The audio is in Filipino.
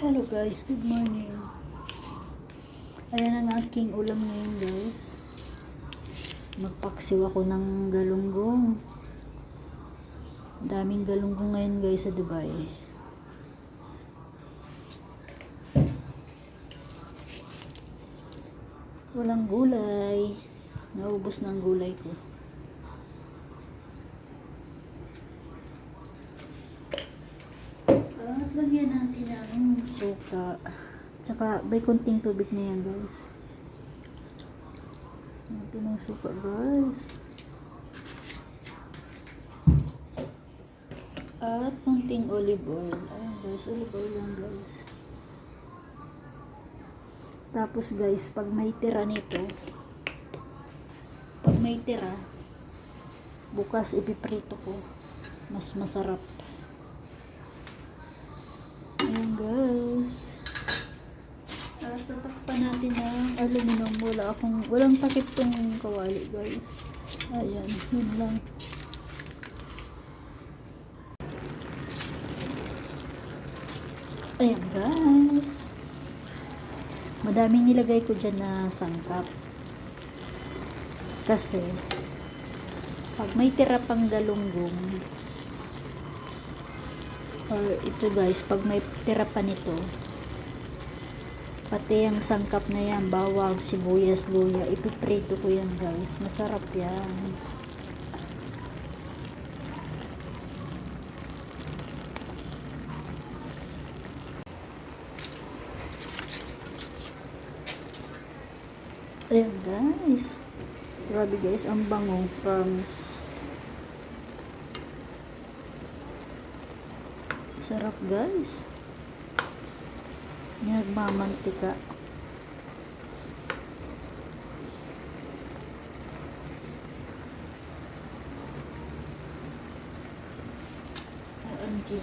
Hello guys, good morning. Ayan ang aking ulam ngayon guys. Magpaksiw ako ng galunggong. Daming galunggong ngayon guys sa Dubai. Walang gulay. Naubos na ang gulay ko. At lagyan natin ng suka. Tsaka may konting tubig na yan guys. Natin ng suka guys. At konting olive oil. Ayan guys, olive oil lang guys. Tapos guys, pag may tira nito, pag may tira, bukas ipiprito ko. Mas masarap. Ayan guys. At tatakpan natin ng aluminum. Wala akong, walang takip tong kawali guys. Ayan, yun lang. Ayan guys. Madaming nilagay ko dyan na sangkap. Kasi, pag may tira pang galunggong, or ito guys, pag may tira pa nito, pati ang sangkap na yan, bawang, sibuyas, luya, ipiprito ko yan guys. Masarap yan. Ayan guys. Grabe guys, ang bango. Promise. Sarap guys. Nagmamantika. OMG.